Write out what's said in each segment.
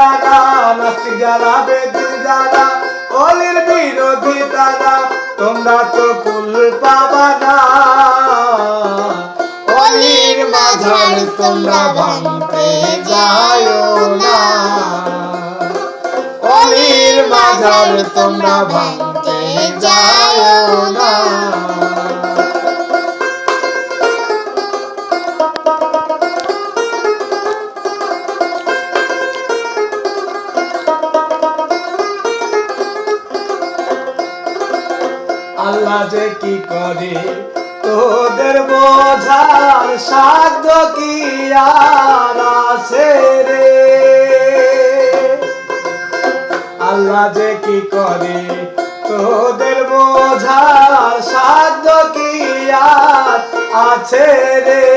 তারা নাস্তিক যারা বেদিন যারা অলির বিরোধী তারা, তোমরা তো কুল পাবা না। অলির মাঝার তোমরা ভাঙতে যাও না। অলির মাঝার তোমরা ভাঙতে আল্লাহ যে কি করে? তোদের বোঝার সাধ্য কি আর আছে রে? আল্লাহ যে কি করে? তোদের বোঝার সাধ্য কি আর আছে রে?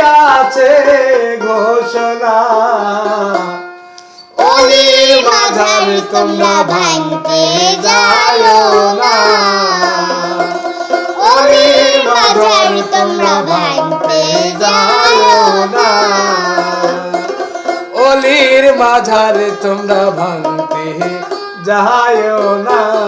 আছে ঘোষণা। অলির মাঝার তোমরা ভাঙতে যাও না। অলির মাঝার তোমরা ভাঙতে যাও না। অলির মাঝারে তোমরা ভাঙতে যাও না।